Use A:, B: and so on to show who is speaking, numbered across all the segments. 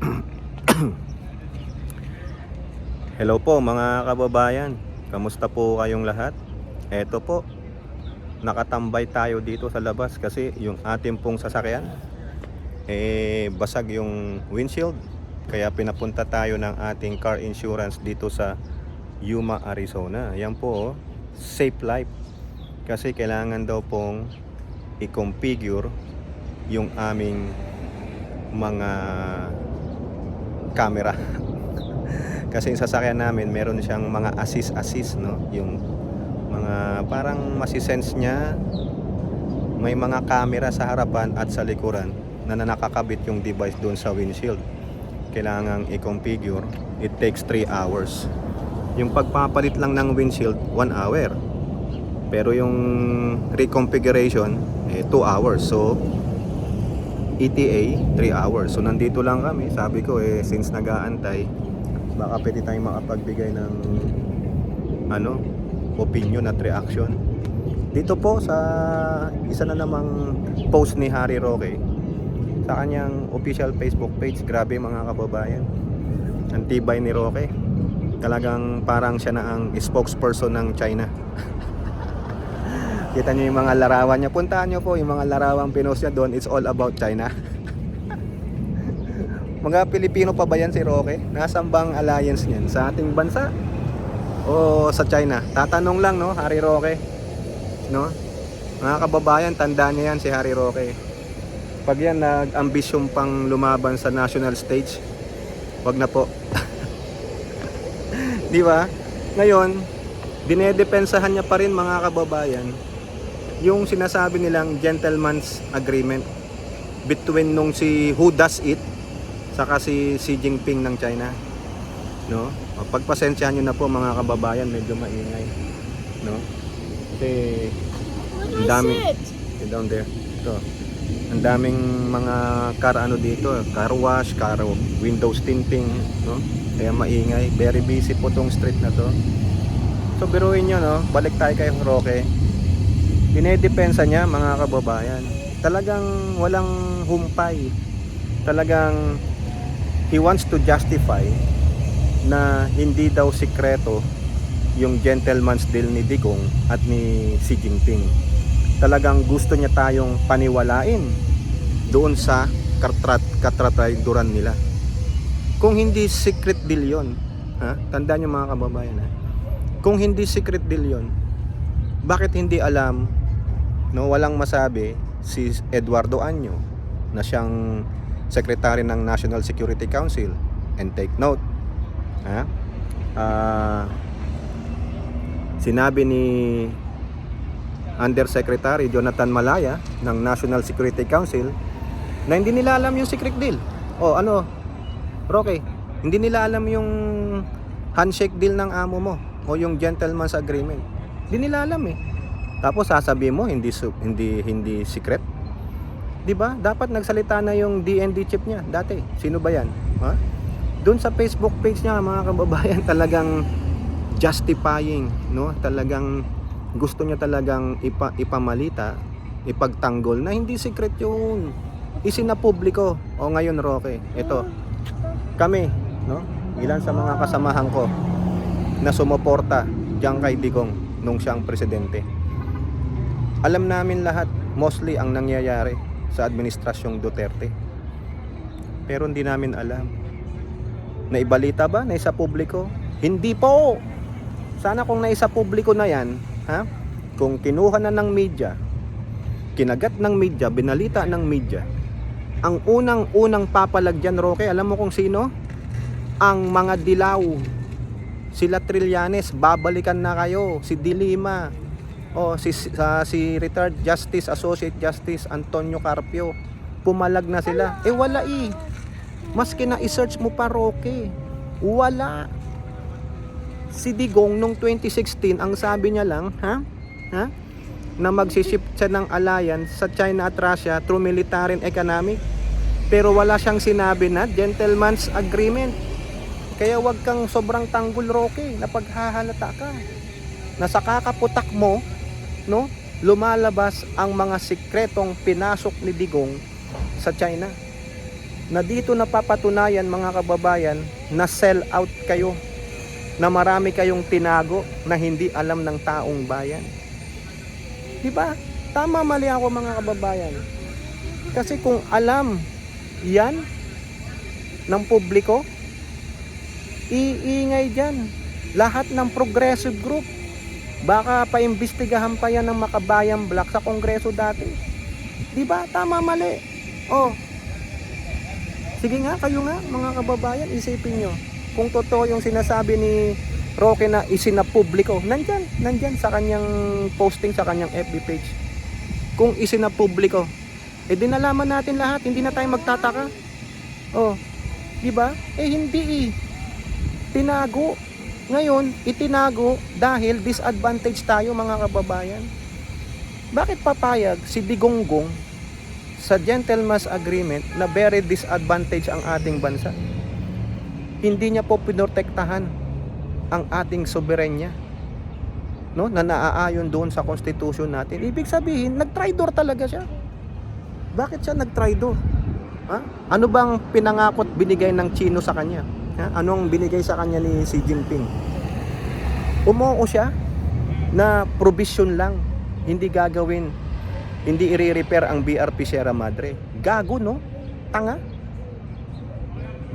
A: Hello po mga kababayan. Kamusta po kayong lahat? Eto po. Nakatambay tayo dito sa labas kasi yung ating pong sasakyan eh basag yung windshield. Kaya pinapunta tayo ng ating car insurance dito sa Yuma, Arizona. Yan po, oh, safe life. Kasi kailangan daw pong i-configure yung aming mga camera. Kasi yung sasakyan namin, meron siyang mga assist-assist, no? Yung mga parang masisense niya may mga camera sa harapan at sa likuran na nakakabit yung device doon sa windshield. Kailangang i-configure. It takes 3 hours. Yung pagpapalit lang ng windshield, 1 hour. Pero yung reconfiguration, eh, 2 hours. So, ETA, 3 hours. So, nandito lang kami. Sabi ko, eh, since nag-aantay, baka pwede tayong makapagbigay ng ano, opinion at reaction. Dito po sa isa na namang post ni Harry Roque sa kanyang official Facebook page. Grabe mga kababayan. Ang tibay ni Roque. Talagang parang siya na ang spokesperson ng China. Kita niyo yung mga larawan niya. Puntahan niyo po yung mga larawang pinost niya doon. It's all about China. mga Pilipino pa ba yan si Roque? Nasaan bang alliance niyan? Sa ating bansa? O sa China? Tatanong lang no, Harry Roque. No? Mga kababayan, tandaan niyo yan si Harry Roque. Pag yan nag-ambisyon pang lumaban sa national stage, wag na po. Di ba? Ngayon, dinedepensahan niya pa rin mga kababayan yung sinasabi nilang gentleman's agreement between nung si who does it saka si Xi Jinping ng China. No? Pagpasensyahan niyo na po mga kababayan, medyo maingay. No? Kasi ang dami down there. Ito. Ang daming mga car ano dito, car wash, car windows tinting, no? Kaya maingay, very busy po tong street na to. So biruin nyo no, balik tayo kay Roque. Dinedepensa niya mga kababayan. Talagang walang humpay. Talagang he wants to justify na hindi daw sikreto yung gentleman's deal ni Digong at ni Xi Jinping. Talagang gusto niya tayong paniwalain doon sa katrat katrataduran nila. Kung hindi secret deal yon, ha? Tandaan niyo mga kababayan, ha? Kung hindi secret deal yon, bakit hindi alam no walang masabi si Eduardo Anyo na siyang secretary ng National Security Council and take note ha Ah, sinabi ni Undersecretary Jonathan Malaya ng National Security Council na hindi nila alam yung secret deal. O ano, Roque, hindi nila alam yung handshake deal ng amo mo o yung gentleman's agreement. Hindi nila alam eh. Tapos sasabihin mo hindi hindi hindi secret. 'Di ba? Dapat nagsalita na yung DND chief niya dati. Sino ba 'yan? Ha? Doon sa Facebook page niya mga kababayan talagang justifying, no? Talagang gusto niya talagang ipa, ipamalita, ipagtanggol na hindi secret yun. Isinapubliko. O ngayon Roque, ito. Kami, no? Ilan sa mga kasamahan ko na sumuporta diyan kay Digong nung siyang presidente. Alam namin lahat, mostly ang nangyayari sa administrasyong Duterte. Pero hindi namin alam. Naibalita ba? Naisa publiko? Hindi po! Sana kung naisa publiko na yan, ha? Kung kinuha na ng media, kinagat ng media, binalita ng media, ang unang-unang papalag dyan, Roque, alam mo kung sino? Ang mga dilaw. Sila Trillanes, babalikan na kayo. Si Dilima, o si, sa- si retired Justice, Associate Justice Antonio Carpio. Pumalag na sila. Eh wala eh. Maski na i-search mo pa, Roque. Wala. Si Digong nung 2016 ang sabi niya lang ha? Ha? Na magsiship siya ng alliance sa China at Russia through military and economic. Pero wala siyang sinabi na gentleman's agreement. Kaya wag kang sobrang tanggol Roque. Na paghahalata ka. Na sa kakaputak mo no lumalabas ang mga sikretong pinasok ni Digong sa China na dito napapatunayan mga kababayan na sell out kayo na marami kayong tinago na hindi alam ng taong bayan. Di ba? Tama mali ako mga kababayan. Kasi kung alam yan ng publiko, iingay dyan. Lahat ng progressive group. Baka paimbestigahan pa yan ng makabayan black sa kongreso dati. Di ba? Tama mali. Oh. Sige nga, kayo nga mga kababayan, isipin nyo. Kung totoo yung sinasabi ni Roque na isinapubliko, nandyan, nandyan sa kanyang posting sa kanyang FB page. Kung isinapubliko, eh di nalaman natin lahat, hindi na tayo magtataka. Oh, di ba? Eh hindi eh. Tinago. Ngayon, itinago dahil disadvantage tayo mga kababayan. Bakit papayag si Digonggong sa gentleman's agreement na very disadvantage ang ating bansa? Hindi niya po pinotektahan ang ating soberenya no na naaayon doon sa constitution natin ibig sabihin nag-traitor talaga siya bakit siya nag-traitor ha ano bang pinangakot binigay ng Chino sa kanya? Anong binigay sa kanya ni Xi Jinping umoo siya na provision lang hindi gagawin hindi i-repair ang BRP Sierra Madre gago no tanga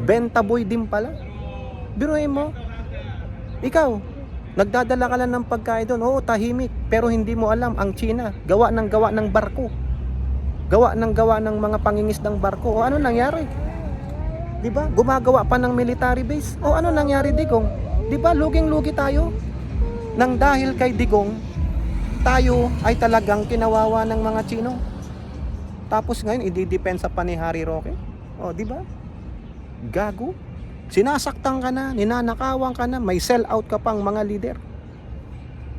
A: benta boy din pala biruin mo ikaw, nagdadala ka lang ng pagkain doon. Oo, tahimik. Pero hindi mo alam, ang China, gawa ng gawa ng barko. Gawa ng gawa ng mga pangingisdang barko. O ano nangyari? 'Di ba? Gumagawa pa ng military base. O ano nangyari, Digong? 'Di ba? Luging-lugi tayo. Nang dahil kay Digong, tayo ay talagang kinawawa ng mga Chino. Tapos ngayon, ididepensa pa ni Harry Roque. O, 'di ba? Gago. Sinasaktan ka na, ninanakawan ka na, may sell out ka pang mga leader.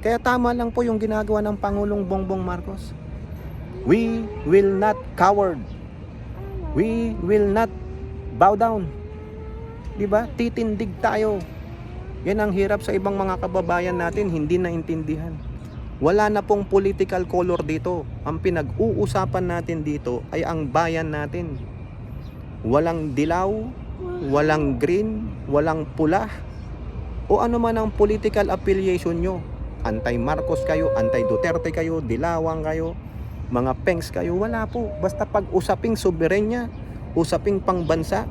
A: Kaya tama lang po yung ginagawa ng Pangulong Bongbong Marcos. We will not coward. We will not bow down. 'Di ba? Titindig tayo. Yan ang hirap sa ibang mga kababayan natin, hindi naintindihan. Wala na pong political color dito. Ang pinag-uusapan natin dito ay ang bayan natin. Walang dilaw, walang green, walang pula, o ano man ang political affiliation nyo. Anti-Marcos kayo, anti-Duterte kayo, dilawang kayo, mga pengs kayo, wala po. Basta pag usaping soberenya, usaping pangbansa,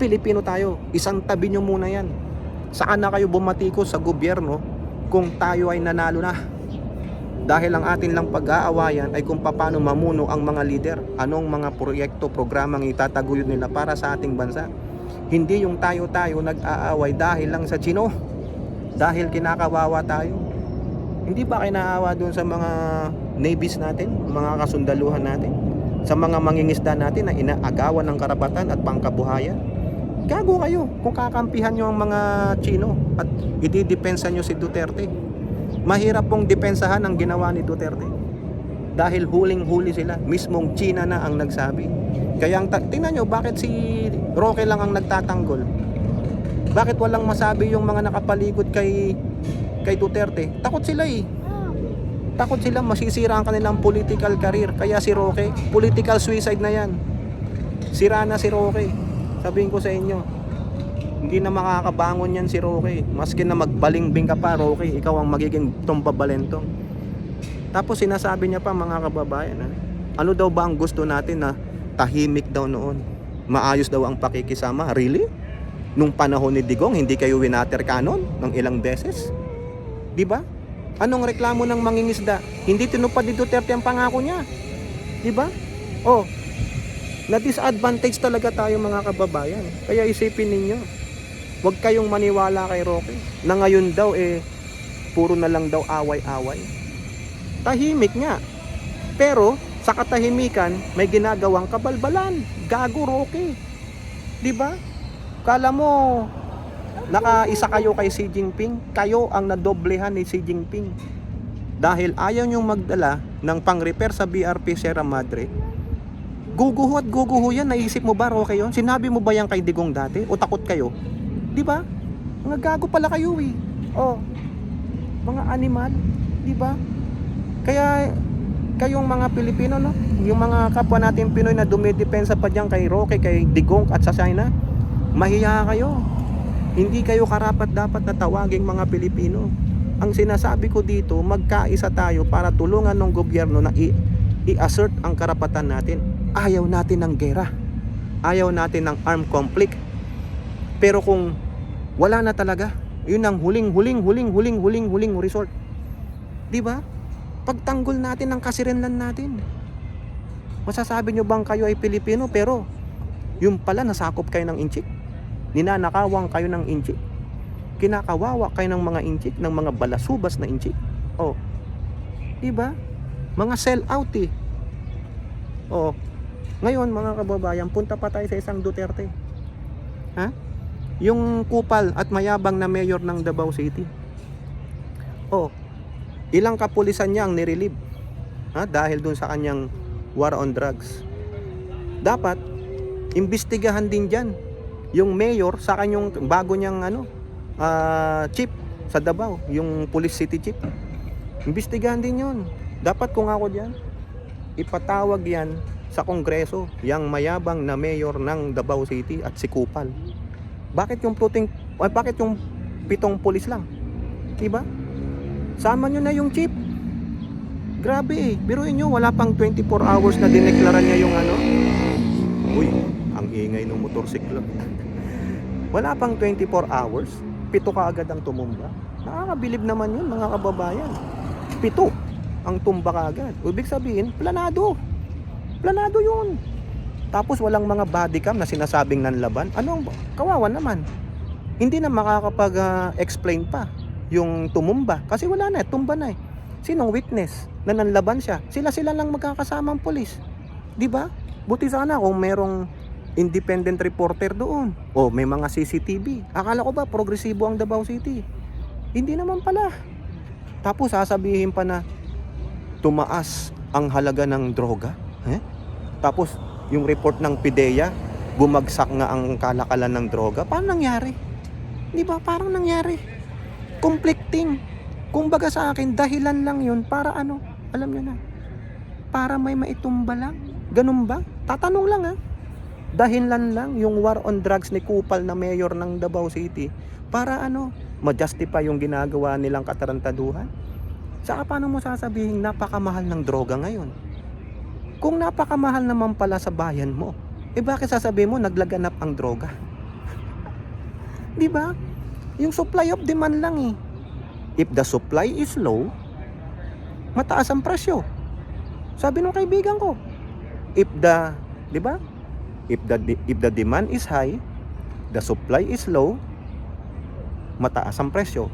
A: Pilipino tayo. Isang tabi nyo muna yan. Saan na kayo bumatikos sa gobyerno kung tayo ay nanalo na? Dahil ang atin lang pag-aawayan ay kung paano mamuno ang mga leader, anong mga proyekto, programang itataguyod nila para sa ating bansa. Hindi yung tayo-tayo nag-aaway dahil lang sa Chino, dahil kinakawawa tayo. Hindi ba kinaawa doon sa mga navies natin, mga kasundaluhan natin, sa mga mangingisda natin na inaagawan ng karapatan at pangkabuhayan? Gago kayo kung kakampihan nyo ang mga Chino at ididepensa nyo si Duterte. Mahirap pong depensahan ang ginawa ni Duterte. Dahil huling-huli sila mismong China na ang nagsabi. Kaya ang tingnan nyo bakit si Roque lang ang nagtatanggol? Bakit walang masabi yung mga nakapaligid kay kay Duterte? Takot sila eh takot sila masisira ang kanilang political career kaya si Roque political suicide na yan sira na si Roque sabihin ko sa inyo hindi na makakabangon yan si Roque. Maski na magbalingbing ka pa, Roque, ikaw ang magiging tumbabalentong. Tapos sinasabi niya pa mga kababayan, ha? ano daw ba ang gusto natin na tahimik daw noon? Maayos daw ang pakikisama? Really? Nung panahon ni Digong, hindi kayo winater canon ng ilang beses? Di ba? Anong reklamo ng mangingisda? Hindi tinupad ni Duterte ang pangako niya. Di ba? Oh, na disadvantage talaga tayo mga kababayan. Kaya isipin ninyo, Huwag kayong maniwala kay Roque na ngayon daw eh puro na lang daw away-away. Tahimik nga. Pero sa katahimikan may ginagawang kabalbalan. Gago Roque. 'Di ba? Kala mo nakaisa kayo kay Xi Jinping, kayo ang nadoblehan ni Xi Jinping. Dahil ayaw niyong magdala ng pang-repair sa BRP Sierra Madre, guguho at guguho yan. Naisip mo ba, Roque, yun? Sinabi mo ba yan kay Digong dati? O takot kayo? Di ba? Mga gago pala kayo eh. Oh. Mga animal, di ba? Kaya kayong mga Pilipino, no? Yung mga kapwa natin Pinoy na dumidepensa pa diyan kay Roque, kay Digong at sa China, mahiya kayo. Hindi kayo karapat dapat na tawaging mga Pilipino. Ang sinasabi ko dito, magkaisa tayo para tulungan ng gobyerno na i-assert ang karapatan natin. Ayaw natin ng gera. Ayaw natin ng armed conflict. Pero kung wala na talaga, yun ang huling, huling, huling, huling, huling, huling resort. Di ba? Pagtanggol natin ang kasirenlan natin. Masasabi nyo bang kayo ay Pilipino pero yung pala nasakop kayo ng inchik? Ninanakawang kayo ng inchik? Kinakawawa kayo ng mga inchik, ng mga balasubas na inchik? Oh. Di ba? Mga sell out eh. Oh. Ngayon mga kababayan, punta pa tayo sa isang Duterte. Ha? Yung kupal at mayabang na mayor ng Davao City. Oh. Ilang kapulisan niya ang nirelieve. Ha? Dahil dun sa kanyang war on drugs. Dapat imbestigahan din diyan yung mayor sa kanyang bago niyang ano ah, chief sa Davao, yung police city chief. Imbestigahan din 'yon. Dapat kung ako diyan ipatawag 'yan sa kongreso, yang mayabang na mayor ng Davao City at si Kupal. Bakit yung puting ay, bakit yung pitong pulis lang? 'Di ba? Sama nyo na yung chief. Grabe eh. Biruin nyo, wala pang 24 hours na dineklara niya yung ano. Uy, ang ingay ng motorsiklo. wala pang 24 hours. Pito ka agad ang tumumba. Nakakabilib naman yun mga kababayan. Pito ang tumba ka agad. Ibig sabihin, planado. Planado yun. Tapos walang mga body cam na sinasabing nanlaban. Ano ang kawawa naman? Hindi na makakapag-explain pa yung tumumba kasi wala na, tumba na eh. Sinong witness na nanlaban siya? Sila-sila lang magkakasamang pulis. 'Di ba? Buti sana kung merong independent reporter doon. O may mga CCTV. Akala ko ba progresibo ang Davao City? Hindi naman pala. Tapos sasabihin pa na tumaas ang halaga ng droga. Eh? Tapos yung report ng PIDEA, bumagsak nga ang kalakalan ng droga. Paano nangyari? Di ba? Parang nangyari. Conflicting. Kumbaga sa akin, dahilan lang yun para ano, alam nyo na, para may maitumba lang. Ganun ba? Tatanong lang ha. Dahilan lang yung war on drugs ni Kupal na mayor ng Davao City para ano, ma-justify yung ginagawa nilang katarantaduhan. Saka paano mo sasabihin napakamahal ng droga ngayon? Kung napakamahal naman pala sa bayan mo, eh bakit sasabihin mo naglaganap ang droga? 'Di ba? Yung supply of demand lang eh. If the supply is low, mataas ang presyo. Sabi ng kaibigan ko, if the, 'di ba? If the if the demand is high, the supply is low, mataas ang presyo.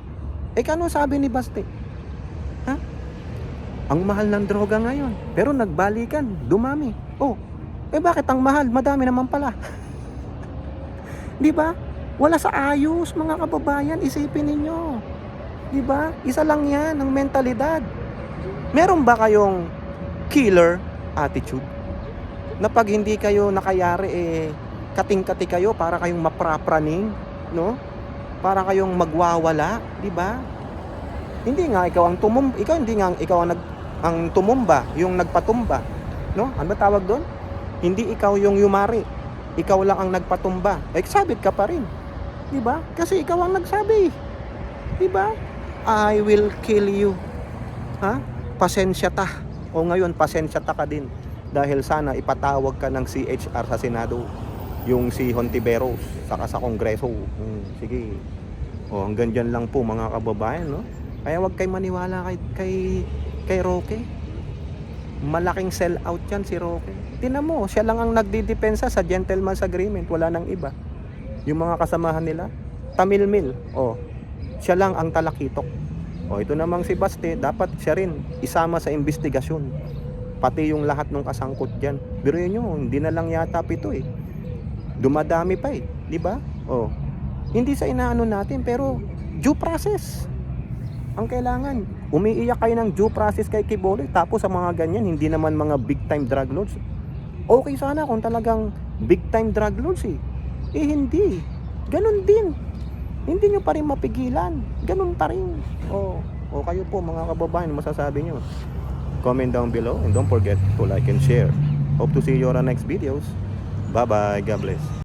A: Eh kano sabi ni Baste? Ha? Ang mahal ng droga ngayon. Pero nagbalikan, dumami. Oh, eh bakit ang mahal? Madami naman pala. 'Di ba? Wala sa ayos mga kababayan, isipin ninyo. 'Di ba? Isa lang 'yan ang mentalidad. Meron ba kayong killer attitude? Na pag hindi kayo nakayari eh kating-kati kayo para kayong maprapraning, no? Para kayong magwawala, 'di ba? Hindi nga ikaw ang tumum ikaw hindi nga ikaw ang nag ang tumumba, yung nagpatumba, no? Ano ba tawag doon? Hindi ikaw yung yumari. Ikaw lang ang nagpatumba. Eh sabit ka pa rin. 'Di ba? Kasi ikaw ang nagsabi. 'Di ba? I will kill you. Ha? Pasensya ta. O ngayon, pasensya ta ka din. Dahil sana ipatawag ka ng CHR sa Senado. Yung si Hontiveros, saka sa Kongreso. Hmm, sige. O hanggang dyan lang po mga kababayan, no? Kaya wag kay maniwala kay, kay, kay Roque. Malaking sell out yan si Roque. Tinan mo, siya lang ang nagdidepensa sa gentleman's agreement. Wala nang iba. Yung mga kasamahan nila, Tamil Mil. O, siya lang ang talakitok. O, ito namang si Baste, dapat siya rin isama sa investigasyon. Pati yung lahat ng kasangkot dyan. Pero yun yun, hindi na lang yata pito eh. Dumadami pa eh. Di ba? O, hindi sa inaano natin, pero due process ang kailangan. Umiiyak kayo ng due process kay Kiboloy tapos sa mga ganyan, hindi naman mga big time drug lords. Okay sana kung talagang big time drug lords eh. Eh hindi. Ganon din. Hindi nyo pa rin mapigilan. Ganon pa rin. O, o kayo po mga kababayan, masasabi nyo. Comment down below and don't forget to like and share. Hope to see you on our next videos. Bye bye. God bless.